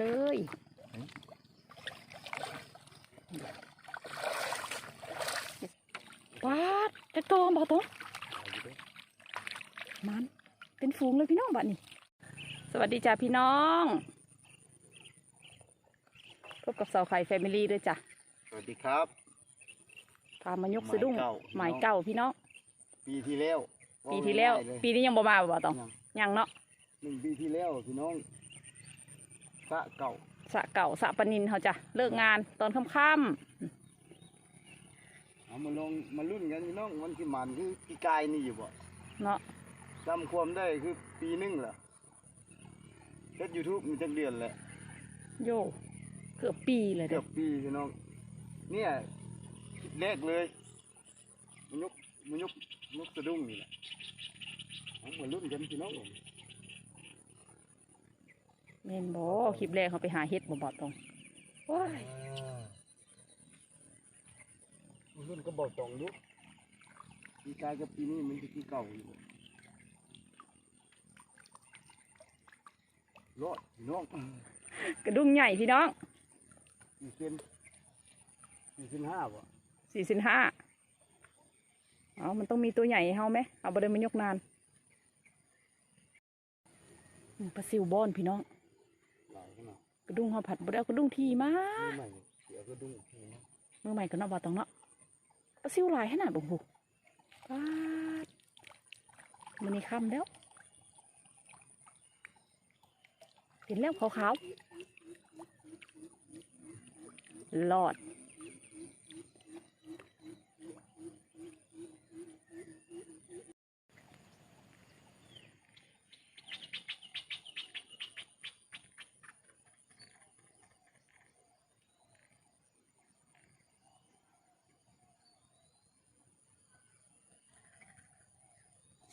เลยปาดจะโตบ่ตองมันเป็นฝูงเลยพี่น้องบัดนี้ สวัสดีจ้าพี่น้องพบกับเสาไข่แฟมิลี่ด้วยจ้ะสวัสดีครับพามายกสะดุ้งหมายหมายเก่าเก่าพี่น้อง ปีที่แล้ว ปีที่แล้วาง่ายๆปีนี้ยังบ่มาบ่ตองยังยังเนาะหนึ่งปีที่แล้วพี่น้อง สระเก่าสระเก่าสระปะนินเขาจ้ะเลิกงานตอนค่ำเอามาลองมารุ่นกันพี่น้องวันที่มันคือปีกายนี่อยู่บ่ๆเนาะจำความได้คือปีหนึงเหรอเฮ็ดยูทูบมีจักเดือนแหละโยเกือบปีเลยเกืเด้อบปีพี่น้อง เนี่ยแรกเลยมันยกมันยกยกสะดุ้งนี่แหละเอามารุ่นกันพี่น้อง เมนบอคลิปแรกเขาไปหาเฮ็ดบ่บอตรงโอ้ยมันรุ่นก็บอกตรงลูกปีกายกับปีนี้มันจะปีเก่าอยู่รอดพี่น้องกระดุงใหญ่พี่น้องสี่เซนสี่เซนห้าบ่สี่สิบห้าเอามันต้องมีตัวใหญ่ให้เฮาไหมเอาบ่ได้มายกนานอืมปลาซิวบอนพี่น้องหลายขนาด กระดุงเฮาผัดบ่ได้เอากระดุงทีมานี่ใหม่เสียก็ดุ้งพี่น้องเมื่อใหม่ก็เนาะบ่ตองเนาะปลาซิวหลายขนาดโอ้โหปาดมันนี่ค่ำแล้วเห็นแล้วขาวๆหลอด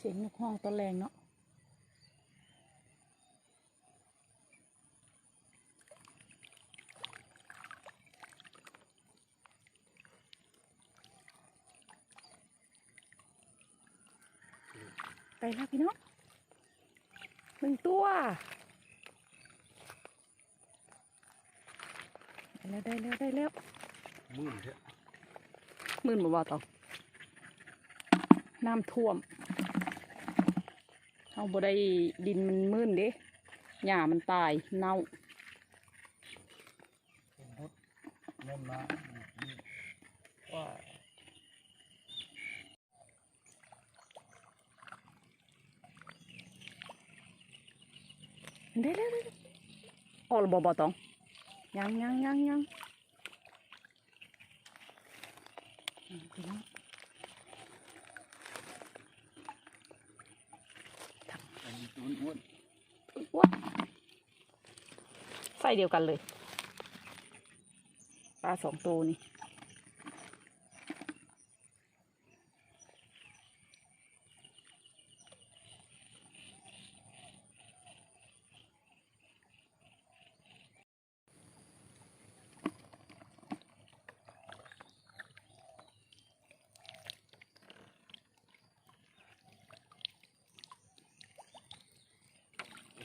เสียงนกห้องตอนแรงเนาะไปแล้วพี่น้องหนึ่งตัวได้แล้วได้แล้วได้แล้วมื่นเถอะหมื่นบ่บ่ต่อน้ำท่วม เอาบ่ได้ดินมันมื่นเด้หญ้ามันตายเน่าเป็นพุทธเล่นมาว่าได้แล้วได้ล้วออกแล้วบ่บ่ตองยังยังยังยังอืมพี่น้อง อันนี้ตัวอ้วนใส่เดียวกันเลย ปลาสองตัวนี่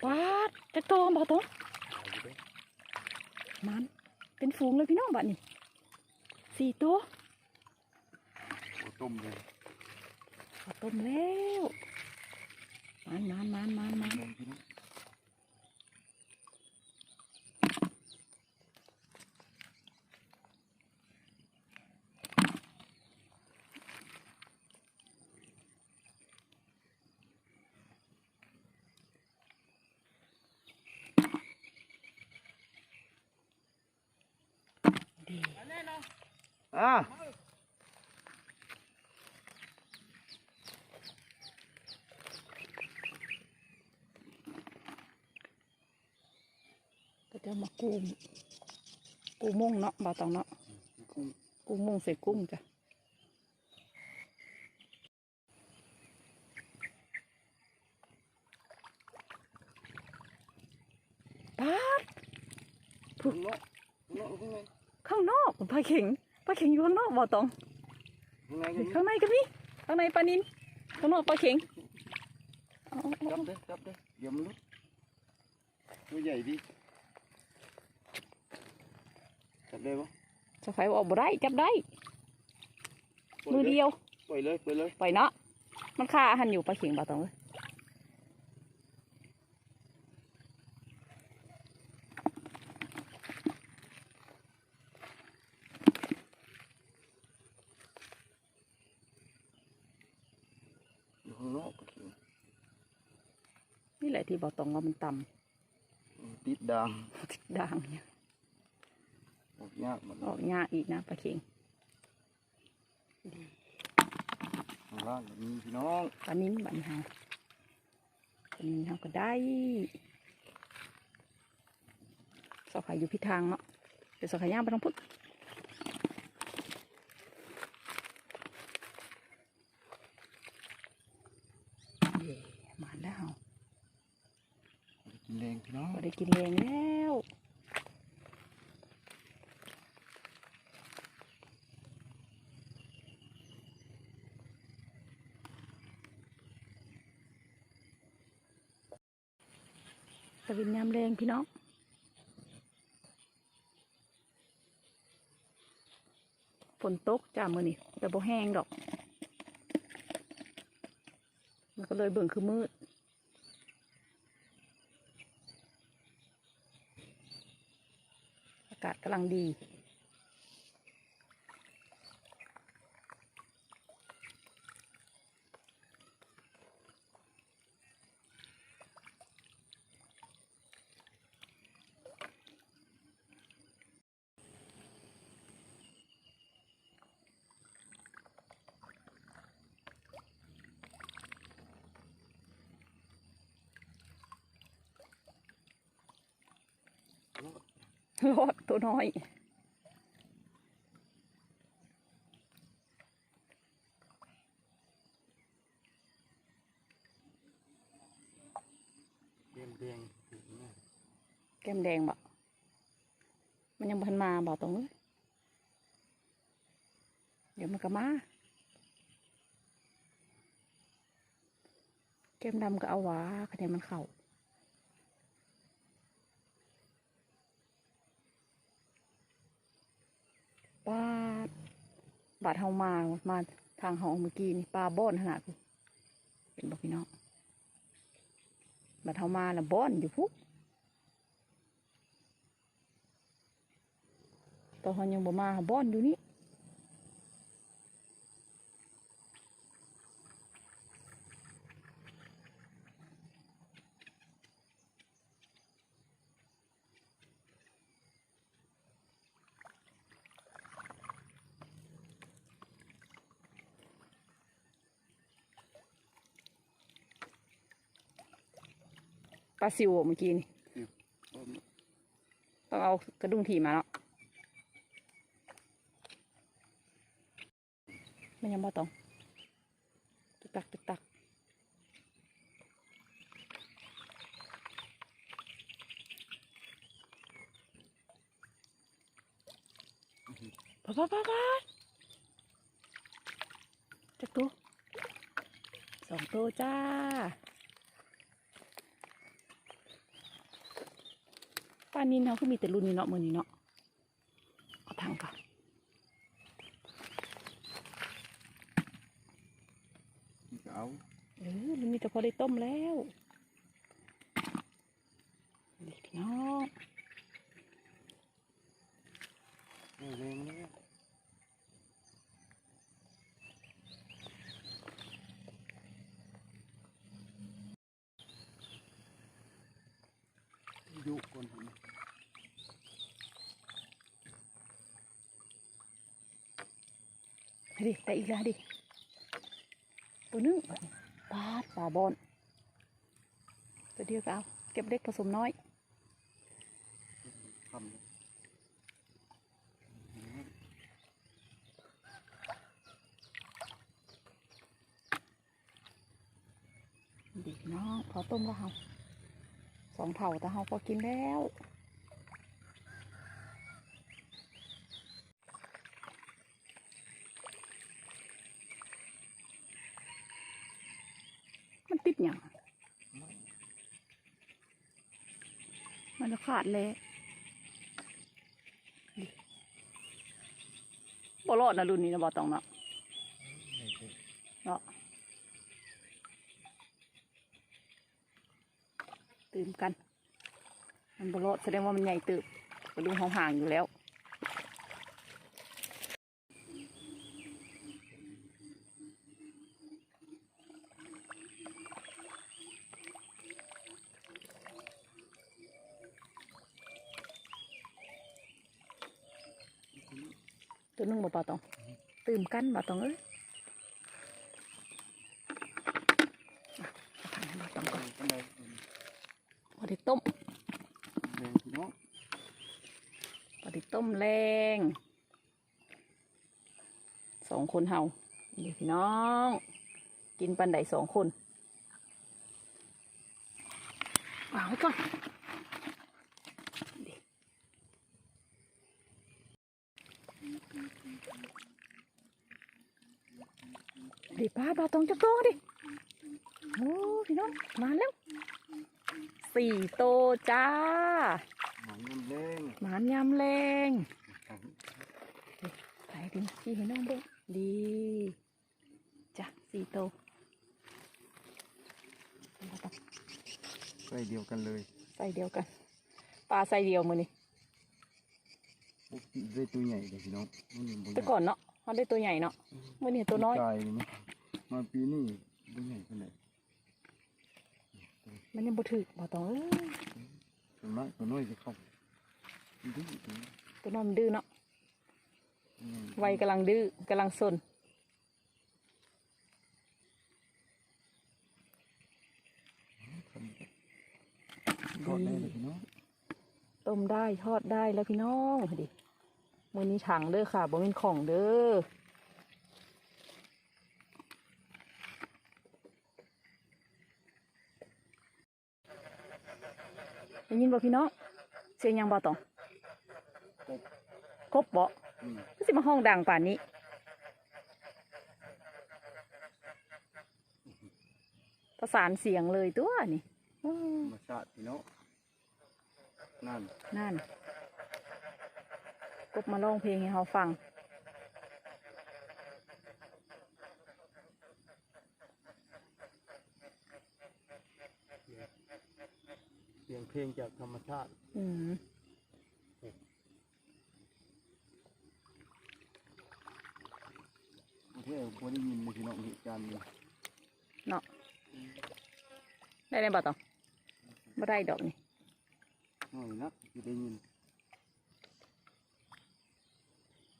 ปาดจะโตบ่ตองเอาอยู่เด้อมันเป็นฝูงเลยพี่น้องบัดนี้สี่ตัวโอ้ต้มเลยเอาต้มแล้วมันมันมันมันมัน ลองพี่น้อง ดี อะก็จะมากุ้งกุ้งมุ่งเนาะบ่าวตองเนาะกุ้งกุ้งมุ่งใส่กุ้งจ้ะปาดข้างนอกข้างนอกข้างในข้างนอกปลาเข็ง ปลาเข็งอยู่ข้างนอกบ่อตอง ข้างในก็มีข้างในมีข้างในปลานินข้างนอกปลาเข็งจับเด้จับเด้เดี๋ยวมันลุดตัวใหญ่ดีจับได้ปะจะไฟบอกบ่ได้จับได้มือเดียวปล่อยเลยปล่อยเลย ปล่อยเนาะมันฆ่าหันอยู่ปลาเข็งบ่อตองเลย นี่แหละที่บ่ต้องว่ามันต่ติดด่างำด่างเนี่ยออกยากหมดออกยากอีกนะปลาเข็งข้างล่างก็มีพี่น้องปลานิ้นบัดนเฮาปลานิ้นเฮาก็ได้สอขายอยู่พิทางเนาะเดี๋ยวสอขายย่างไปทางพุทธเย่มาแล้ว กินแรงพี่น้อง กินแรงแล้วตะวินยามแรงพี่น้องฝนตกจ้ามือนี่แต่บ่แห้งดอก มันก็เลยเบิ่งคือมืด อากาศกำ ลังดี รอดตัวน้อยแดงแดงแก้มแดงบ่มันยังพันมาบ่ตรงนี้เดี๋ยวมันก็มาแก้มดำก็เอาหวาคะแนนมันเข่าปาด บาดเฮามา มาทางเฮาเมื่อกี้นี่ปลาบ้อนขนาดกูเป็นบอกพี่น้องบาดเฮามาน่ะบ้อนอยู่พุกตอนเขายังบ่มาหาบ้อนอยู่นี่ ลาซิวเมื่อกี้นี่ต้องเอากระดุมถีมาเนาะมันยังบ่ต้องตึกตักตึกตักปะปะปะปะจักตัวสองตัวจ้าานินเขาก็มีแต่รุ่นนี้เนาะมือนี้เนาะเอาทางก่อนนี่ก็เอาเออมันมีแต่พอได้ต้มแล้วนี่พี่น้องแดงแรงนะเนี่ยยุก่อนผม ให้ ดิแต่อีกแล้วดิ ตัวนึงปาดปลาบอนตัวเดียวก็เอาเก็บเล็กผสมน้อยทำดีพี่น้องพอต้มแล้วเฮาสองเท่าแต่เฮาพอกินแล้ว มันติดอย่างมันจะ ขาดเลยดิบ่รอดนะรุ่นนี้นะบ่ต้องเนาะเนาะตื่มกัน มันบ่รอดแสดงว่ามันใหญ่ตื่มกระดูกห่างๆอยู่แล้ว ตัวนึงบ่ปาตอง ตื่มกันบ่ตองเอ้ยอะเอาไปให้บ่ตองก่อนพอด้ต้มแดงพี่น้องอด้ต้มแรงสองคนเฮานี่พี่น้อง กินปันไดสองคนวางไว้ก่อน ดิป้าบาตองจับตัวดิ โอ้พี่น้องมาแล้วสี่โตวจ้า หมายน้ำแดงหมานยำแรงไปดิพี่ให้น้องเบิ่งดีจ้ะสี่โตวใส่เดียวกันเลยใส่เดียวกันปลาใส่เดียวมือนี่พวกได้ตัวใหญ่เลยพี่น้องมันยังบ่ใหแต่ญ่ก่อนเนาะ เขาได้ตัวใหญ่เนาะมือนี่ตัวน้อยตายนี่มาปีนี้บ่ใหญ่ปานใดมันยังบ่ถึกบ่ต้องเอ้ยส่วนมากตัวน้อยจะเข้าดื้อตัวนี้ตัวน้อยมันดื้อเนาะอืมวัยกำลังดื้อกำลังซนทอดได้เลยพี่น้องต้มได้ทอดได้แล้วพี่น้องดิ มือนี้ถังเด้อค่ะบ่เป็นของเด้อได้ยินบ่พี่น้องเสียงหยังบ่ต้องกบบ่อืมก็สิมาห้องดังป่านนี้ประสานเสียงเลยตัวนี่อ้อธรรมชาติพี่น้องนั่นนั่น กบมาร้องเพลงให้เราฟัง เสียงเพลงจากธรรมชาติ อืมประเทศผมได้ยินเลยพี่น้องเหตุการณ์นี้เนาะได้ได้บ่ต่อบ่ได้ดอกนี่น้อยนักที่ได้ยิน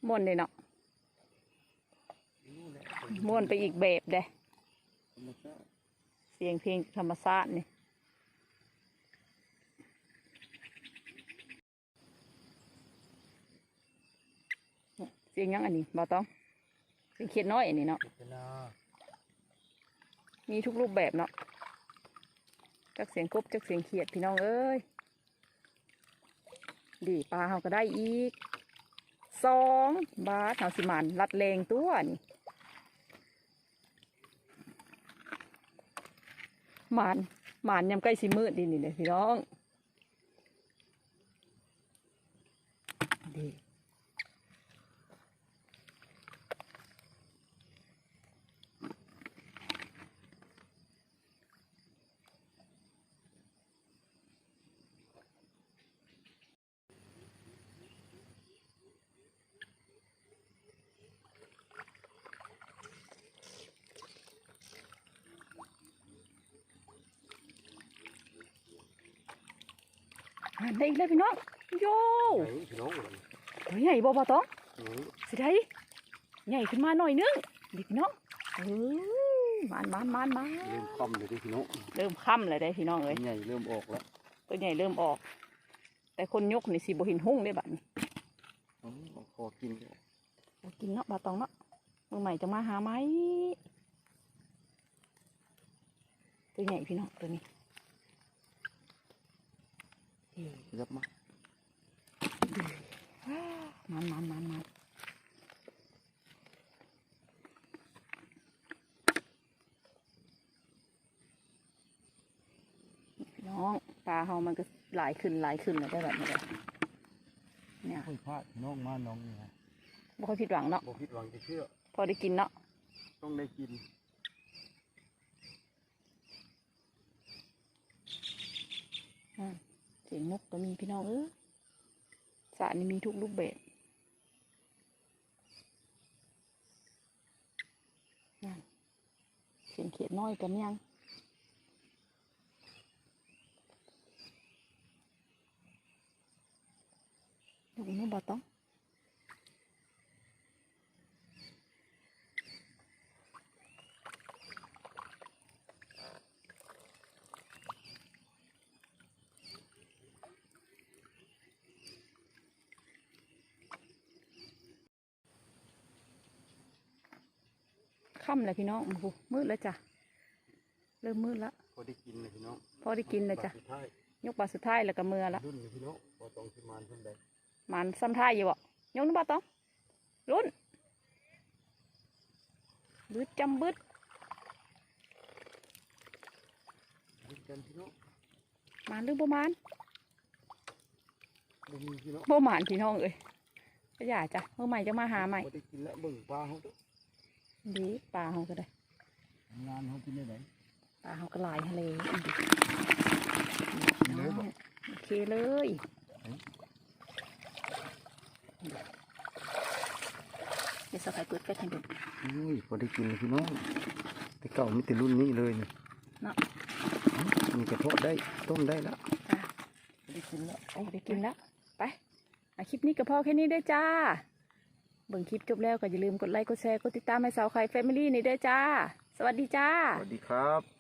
ม่วนเลยเนาะม่วนไปอีกแบบเด้เสียงเพลงธรรมชาตินี่เสียงยังอันนี้บ่ต้องเสียงเขียดน้อยอันนี้เนาะมีทุกรูปแบบเนาะจักเสียงกบจักเสียงเขียดพี่น้องเอ้ยดีปลาเขาก็ได้อีก สองบาทเขาสิมันรัดเลงตัวนี่หมานหมานยำใกล้สิมืดดีนี่เลยพี่น้องดี อ่านได้อีกแล้วพี่น้องโย่ไหนพี่น้องตัวใหญ่บ่บ่ต้องโอ้ยสิได้ใหญ่ขึ้นมาหน่อยนึงดิพี่น้องเออมานมานมานมาเริ่มคอมเลยดิพี่น้องเริ่มค่ำเลยได้พี่น้องเอ้ยใหญ่เริ่มออกแล้วตัวใหญ่เริ่มออก แต่คนยกนี่สิบ่เห็นหุ่งได้บัดนี้อ๋อเอาคอกินก็บ่กินเนาะบ่ต้องเนาะมือใหม่จะมาหาไหมตัวใหญ่พี่น้องตัวนี้ เอ้ยยับมาว้าวมันมันมันมันพี่น้องปลาเฮามันก็หลายขึ้นหลายขึ้นเลยได้แบบนี้เลยเนี่ยค่อยพลาดพี่น้องมาน้องนี่ฮะบ่ค่อยผิดหวังเนาะบ่ผิดหวังจะเชื่อ พอได้กินเนาะ ต้องได้กิน อ่าเสีย งนกก็มีพี่น้องเออสระนี่มีทุกรูปแบบนั่นเสียงเขียดน้อยกันยัง ค่ำแล้วพี่น้องโอ้โหมืดแล้วจ้ะ เริ่มมืดแล้วพอได้กินเลยพี่น้องพอได้กินเลยจ้ะบัดสุดท้ายยกบาทสุดท้ายแล้วก็มือละรุ่นเลยพี่น้องพอตรงที่มานเพิ่นได้มันซ้ำท้ายอยู่บ่ยกนึกบ่ต้องรุ่นบึดจำบึดรุ่นกันพี่น้องมันหรือบ่มันบ่มีพี่น้องบ่มันพี่น้องเอ้ยก็อย่าจ้ะเมื่อใหม่จะมาหาใหม่ พอได้กินแล้วเบิ่งปลาเขาเด้อ ดีปลาเฮาก็ได้งานเขากินได้ไหนปลาเฮาก็หลายทะเลอีกกินเลยบ่โอเคเลยเดี๋ยวสกายกดก็ทันดูอุ้ยพอได้กินเลยพี่น้องแต่เก่ามีแต่รุ่นนี้เลยนี่เนาะมีกระเพาะได้ต้มได้แล้วจ้าพอได้กินแล้วโอ้ได้กินแล้วไปอะคลิปนี้ก็พอแค่นี้ได้อจ้า เบิ่งคลิปจบแล้วก็อย่าลืมกดไลค์กดแชร์กดติดตามให้สาวไข่แฟมิลี่นี่เด้อจ้า สวัสดีจ้า สวัสดีครับ